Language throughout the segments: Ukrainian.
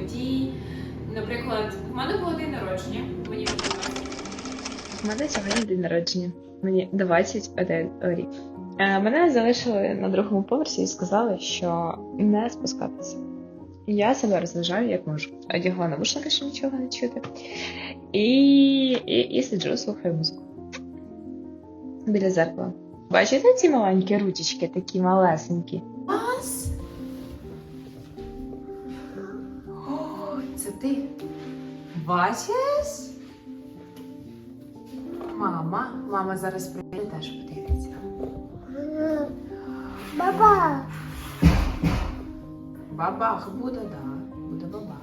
подій. Наприклад, в мене було день народження. Мені У мене сьогодні день народження. Мені 21 рік. Е, Мене залишили на другому поверсі і сказали, що не спускатися. Я себе розважаю як можу. Одягла навушники, щоб нічого не чути. І, і, і сиджу, слухаю музику. Біля зеркала. Бачите ці маленькі ручечки, такі малесенькі? Ти. Бачиш? Мама, мама зараз прийде теж подивиться. Баба, Бабах буде, да. Буде бабах.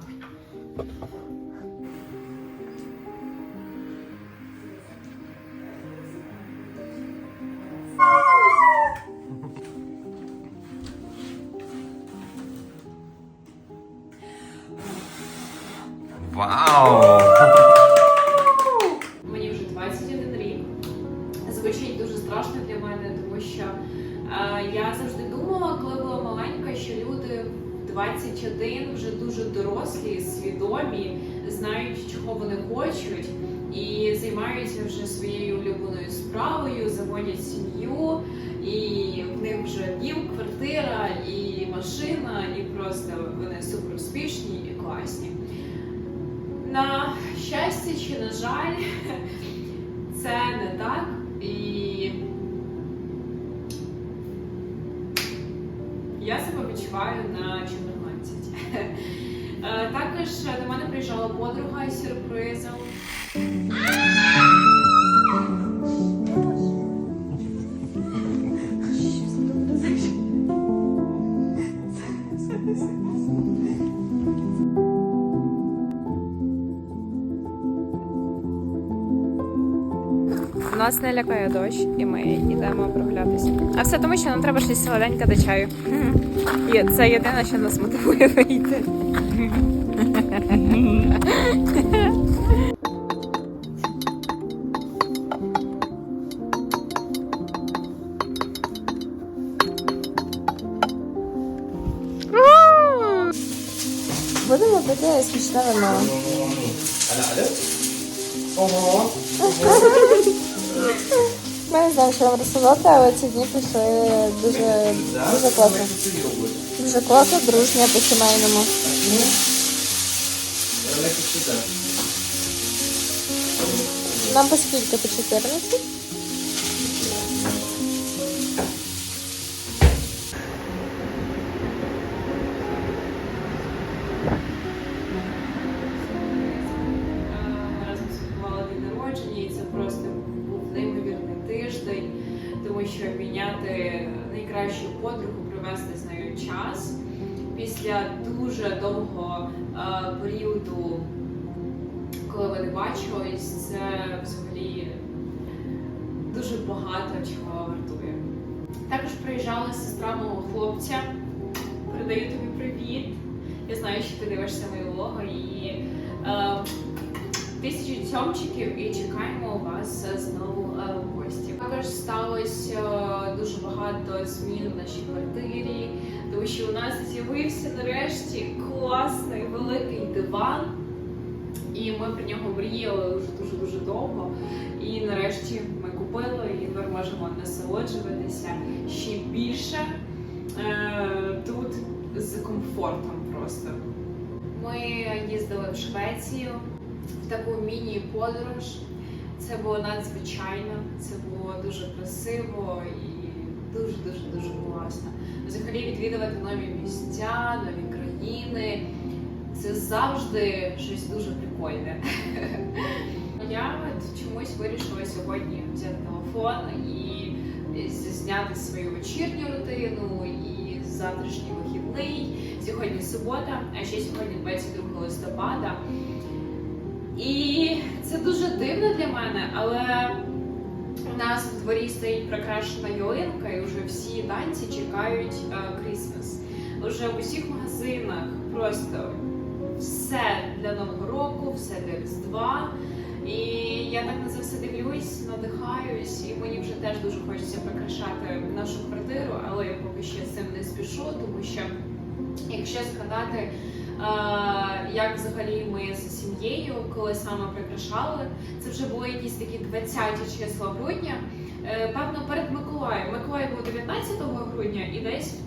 Займаються вже своєю улюбленою справою, заводять сім'ю, і в них вже дім, квартира, і машина, і просто вони супер успішні і класні. На щастя чи на жаль, це не так. І я себе відчуваю на 14. Е, Також до мене приїжджала подруга із сюрпризом. Нас не лякає дощ, і ми йдемо прогулятися. А все тому, що нам треба щось солоденьке до чаю. І це єдине, що нас мотивує вийти. Смачне вино. Ми не знаємо, що вам розказати, але ці дні пішли дуже, дуже класно. Дуже класно, дружньо по сімейному. Нам по скільки? По 14? Що обміняти найкращу подругу, провести з нею час після дуже довгого е, періоду, коли ви не бачились, це взагалі дуже багато чого вартує. Також приїжджала сестра мого хлопця. Передаю тобі привіт. Я знаю, що ти дивишся мої влоги і е, тисячі цьомчиків і чекаємо вас знову е. Також сталося е, дуже багато змін в нашій квартирі, тому що у нас з'явився нарешті класний великий диван. І ми про нього мріяли вже дуже дуже довго. І нарешті ми купили і тепер можемо насолоджуватися ще більше е, тут з комфортом просто. Ми їздили в Швецію в таку міні-подорож. Це було надзвичайно, це було дуже красиво і дуже дуже дуже класно. Взагалі відвідувати нові місця, нові країни. Це завжди щось дуже прикольне. Я от чомусь вирішила сьогодні взяти телефон і зняти свою вечірню рутину і завтрашній вихідний. Сьогодні субота, а ще сьогодні 22 листопада. І це дуже дивно для мене, але у нас в дворі стоїть прикрашена ялинка, і вже всі танці чекають Крісмас. Уже в усіх магазинах просто все для Нового року, все для Різдва. І я так на це все дивлюсь, надихаюсь, і мені вже теж дуже хочеться прикрашати нашу квартиру, але я поки ще з цим не спішу, тому що якщо згадати, е, як взагалі ми з сім'єю, коли саме прикрашали, це вже були якісь такі 20 числа грудня. Е, Певно, перед Миколаєм. Миколай був 19 грудня, і десь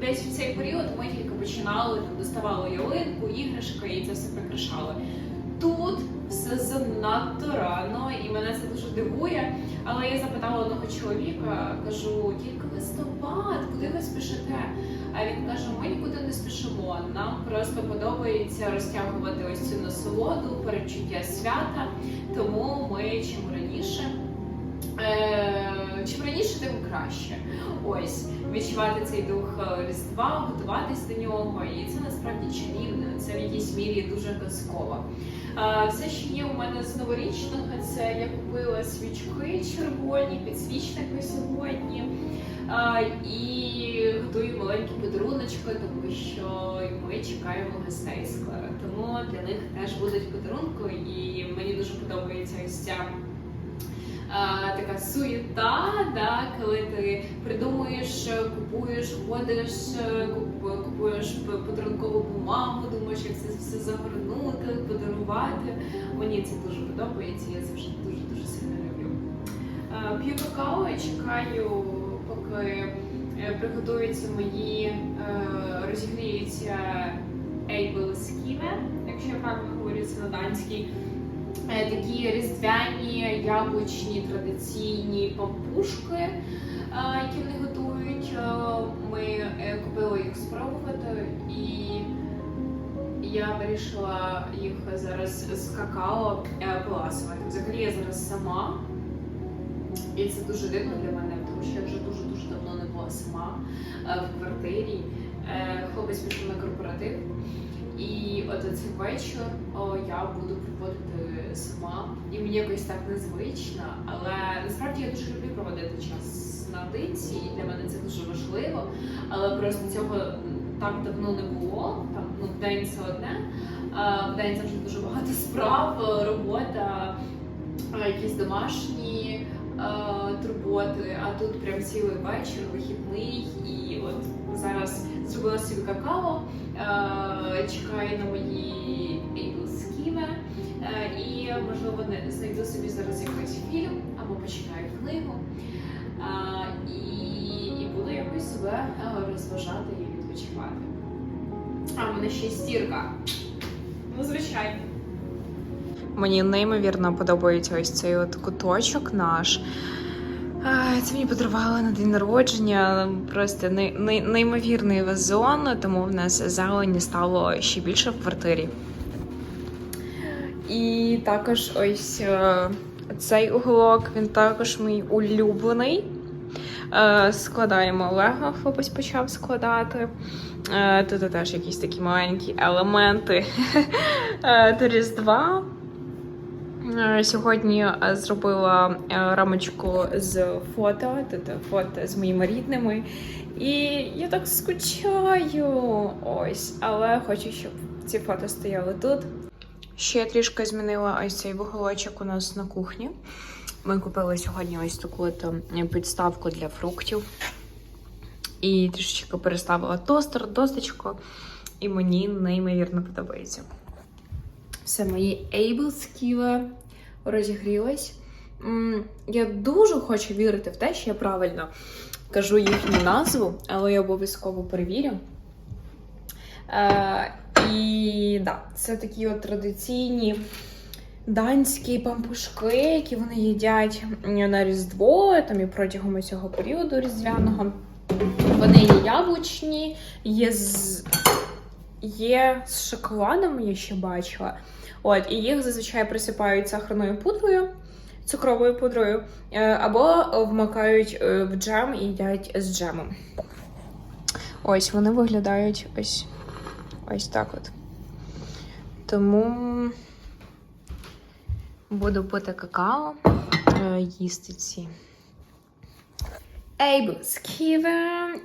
десь в цей період ми тільки починали доставали ялинку, іграшки і це все прикрашали. Тут все занадто рано, і мене це дуже дивує. Але я запитала одного чоловіка, кажу, тільки листопад, куди ви спішите? А він каже: ми нікуди не спішимо. Нам просто подобається розтягувати ось цю насолоду, передчуття свята. Тому ми чим раніше. Е, чим раніше, тим краще. Ось відчувати цей дух Різдва, готуватись до нього, і це насправді чарівно. Це в якійсь мірі дуже казково. Все, що є у мене з новорічного, це я купила свічки червоні, підсвічники сьогодні. І готую маленькі подаруночки, тому що ми чекаємо гостей скоро. Тому для них теж будуть подарунки, і мені дуже подобається ось ця а, така суєта, да, коли ти придумуєш, купуєш, ходиш, купуєш подарункову бумагу, думаєш, як це все загорнути, подарувати. Мені це дуже подобається, я завжди дуже дуже сильно люблю. П'ю какао і чекаю, поки е, приготуються мої е, розігріються ейблсківе, якщо я правильно говорю це на данській. Е, такі різдвяні, яблучні, традиційні пампушки, е, які вони готують. Е, Ми е, купили їх спробувати, і я вирішила їх зараз з какао е, поласувати. Взагалі я зараз сама, і це дуже дивно для мене, тому що я вже дуже дуже давно не була сама е, в квартирі. Е, Хлопець пішов на корпоратив. І от цей вечір о, я буду проводити сама. І мені якось так незвично, але насправді я дуже люблю проводити час наодинці, і для мене це дуже важливо. Але просто цього так давно не було. Там ну в день це одне, а в день завжди дуже багато справ, робота, якісь домашні турботи. А тут прям цілий вечір, вихідний, і от зараз зробила собі какао. Е, чекаю на мої ейблскіме і, можливо, не знайду собі зараз якийсь фільм або почитаю книгу. Е, і, буду якось себе е, розважати і відпочивати. А в мене ще стірка. Ну, звичайно. Мені неймовірно подобається ось цей от куточок наш. Це мені подарували на день народження. Просто ней- ней- неймовірний вазон, тому в нас зелені стало ще більше в квартирі. І також ось е, цей уголок, він також мій улюблений. Е, Складаємо лего, хлопець почав складати. Е, Тут теж якісь такі маленькі елементи до Різдва. Е, Сьогодні е, зробила е, рамочку з фото, тут фото з моїми рідними. І я так скучаю. Ось, але хочу, щоб ці фото стояли тут. Ще я трішки змінила ось цей вуголочок у нас на кухні. Ми купили сьогодні ось таку підставку для фруктів. І трішечки переставила тостер, досточку, і мені неймовірно подобається. Все, мої Able скіли розігрілись. М, Я дуже хочу вірити в те, що я правильно кажу їхню назву, але я обов'язково перевірю. Е, і да, це такі от традиційні данські пампушки, які вони їдять на Різдво, там і протягом цього періоду різдвяного. Вони є яблучні, є з, є з шоколадом, я ще бачила. От, і їх зазвичай присипають сахарною пудрою, цукровою пудрою, е, або вмикають е, в джем і їдять з джемом. Ось вони виглядають ось, ось так от. Тому буду пити какао, е, їсти ці Ейбл з.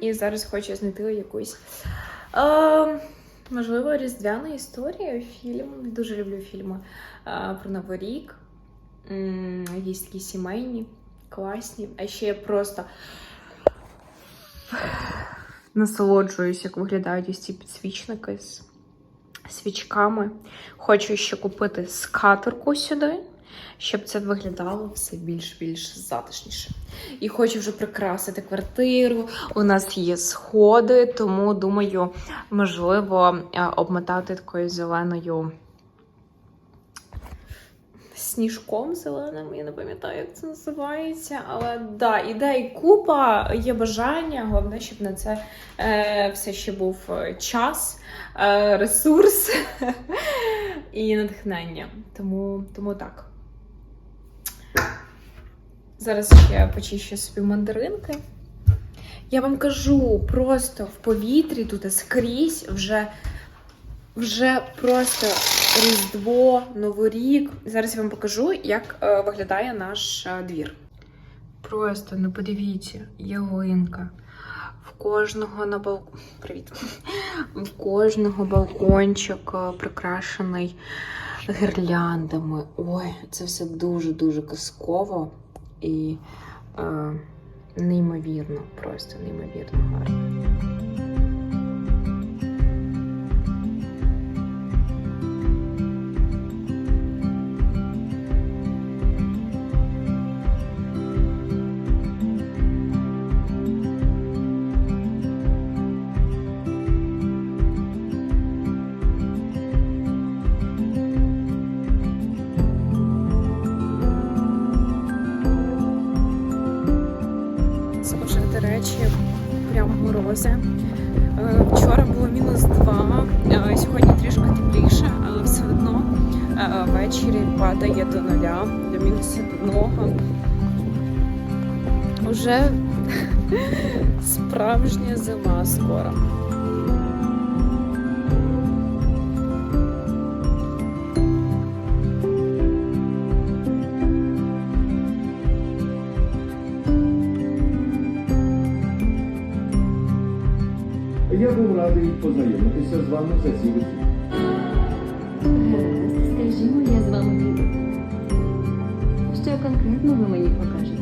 І зараз хочу знайти якусь. Е, можливо, різдвяна історія, фільм. Дуже люблю фільми про Новий рік. Є такі сімейні, класні. А ще я просто насолоджуюсь, як виглядають ось ці підсвічники з свічками. Хочу ще купити скатерку сюди, щоб це виглядало все більш-більш затишніше. І хочу вже прикрасити квартиру. У нас є сходи, тому думаю, можливо, е, обмотати такою зеленою. Сніжком зеленим, я не пам'ятаю, як це називається. Але да, ідей купа, є бажання. Головне, щоб на це е, все ще був е, час, е, ресурс і натхнення. Тому, тому так. Зараз ще почищу собі мандаринки. Я вам кажу, просто в повітрі тут скрізь вже, вже просто Різдво, Новий рік. Зараз я вам покажу, як е, виглядає наш е, двір. Просто ну подивіться, ялинка. В кожного на бал... Привіт. В кожного балкончик е, прикрашений гірляндами. Ой, це все дуже-дуже казково і е, неймовірно, просто неймовірно гарно. Речі, прям морози. Е, Вчора було мінус два, е, сьогодні трішки тепліше, але все одно е, ввечері падає до нуля, до мінус одного. Уже справжня зима скоро. Радий познайомитися з вами за ці роки. Скажімо, я з вами. Що конкретно ви мені покажете?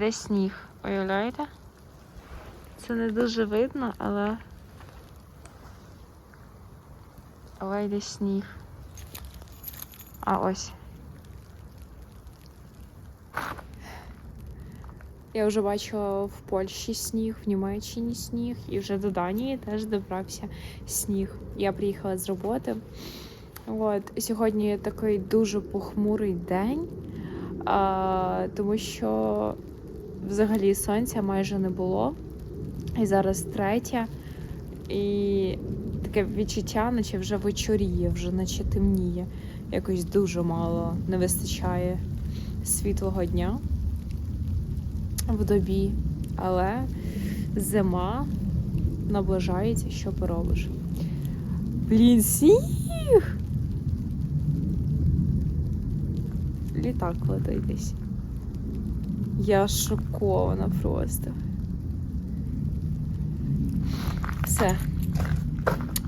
Іде сніг, уявляєте? Це не дуже видно, але. Але йде сніг. А ось. Я вже бачила в Польщі сніг, в Німеччині сніг, і вже до Данії теж добрався сніг. Я приїхала з роботи. От, сьогодні такий дуже похмурий день, а, тому що взагалі сонця майже не було. І зараз третя. І таке відчуття, наче вже вечоріє, вже наче темніє. Якось дуже мало не вистачає світлого дня в добі. Але зима наближається, що поробиш. Блін, сніг! Літак летить десь. Я шокована просто. Все.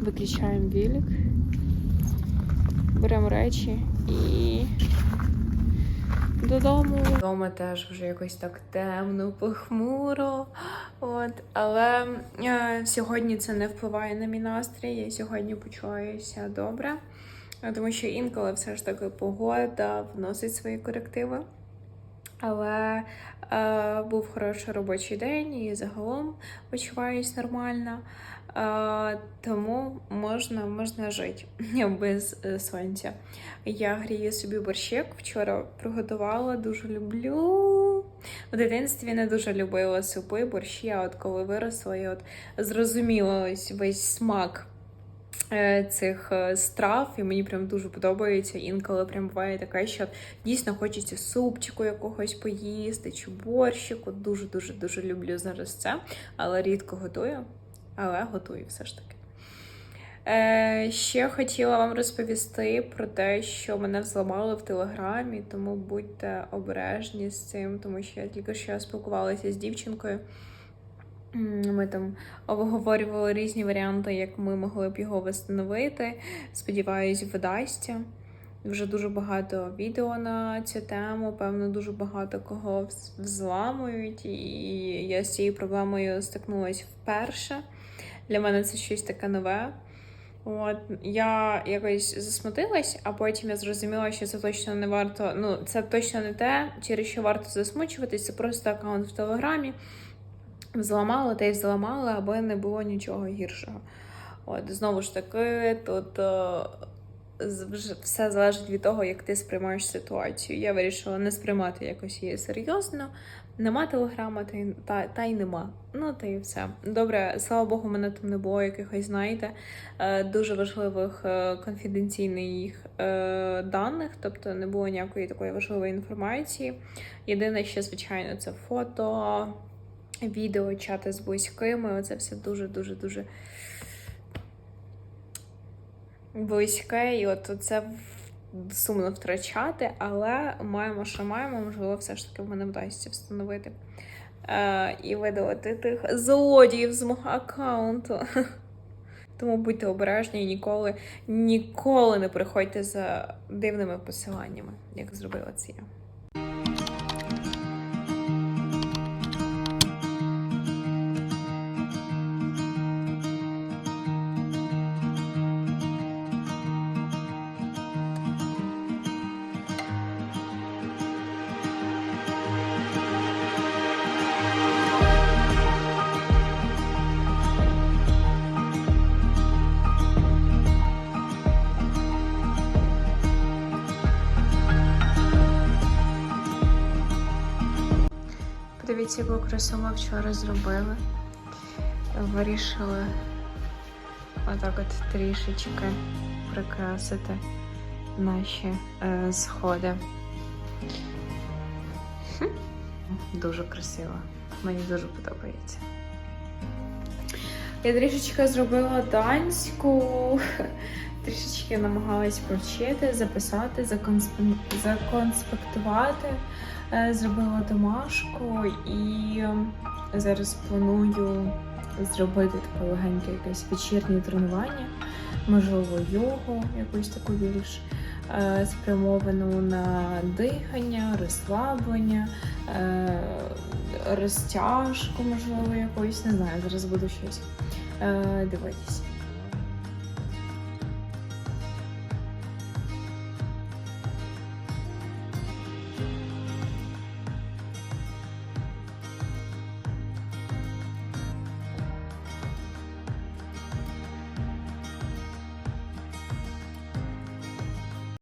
Виключаємо вілік. Беремо речі і додому. Вдома теж вже якось так темно, похмуро. От, але е, сьогодні це не впливає на мій настрій. Я сьогодні почуваюся добре, тому що інколи все ж таки погода вносить свої корективи. Але е, був хороший робочий день і загалом почуваюсь нормально. Е, тому можна, можна жити без е, сонця. Я грію собі борщик. Вчора приготувала, дуже люблю. В дитинстві не дуже любила супи, борщі, а от коли виросла, я от зрозуміла ось весь смак цих е, страв, і мені прям дуже подобається. Інколи прям буває таке, що дійсно хочеться супчику якогось поїсти, чи борщику. Дуже дуже дуже люблю зараз це, але рідко готую. Але готую все ж таки. Е, ще хотіла вам розповісти про те, що мене взламали в телеграмі, тому будьте обережні з цим, тому що я тільки що спілкувалася з дівчинкою. Ми там обговорювали різні варіанти, як ми могли б його встановити. Сподіваюсь, видасться. Вже дуже багато відео на цю тему. Певно, дуже багато кого взламують, і я з цією проблемою стикнулася вперше. Для мене це щось таке нове. От я якось засмутилась, а потім я зрозуміла, що це точно не варто. Ну, це точно не те, через що варто засмучуватись. Це просто аккаунт в Телеграмі. Взламали та й взламали, аби не було нічого гіршого. От, знову ж таки, тут е, з- вже все залежить від того, як ти сприймаєш ситуацію. Я вирішила не сприймати якось її серйозно. Нема телеграма, та, й- та, та й нема. Ну, та й все. Добре, слава Богу, мене там не було якихось, знаєте, е, дуже важливих е, конфіденційних е, даних, тобто не було ніякої такої важливої інформації. Єдине, що, звичайно, це фото, відео, чати з близькими. Оце все дуже-дуже дуже близьке, і от це сумно втрачати, але маємо, що маємо, можливо, все ж таки в мене вдасться встановити. Е, і видалити тих злодіїв з мого аккаунту. Тому будьте обережні і ніколи, ніколи не приходьте за дивними посиланнями, як зробила це я. Яку красу вчора зробили. Вирішили отак от трішечки прикрасити наші е, сходи. Дуже красиво. Мені дуже подобається. Я трішечки зробила данську, трішечки намагалась повчити, записати, законспектувати. Е, Зробила домашку і ем, зараз планую зробити таке легеньке якесь вечірнє тренування, можливо, йогу, якусь таку більш е, спрямовану на дихання, розслаблення, е, розтяжку, можливо, якоюсь, не знаю, зараз буду щось дивитись.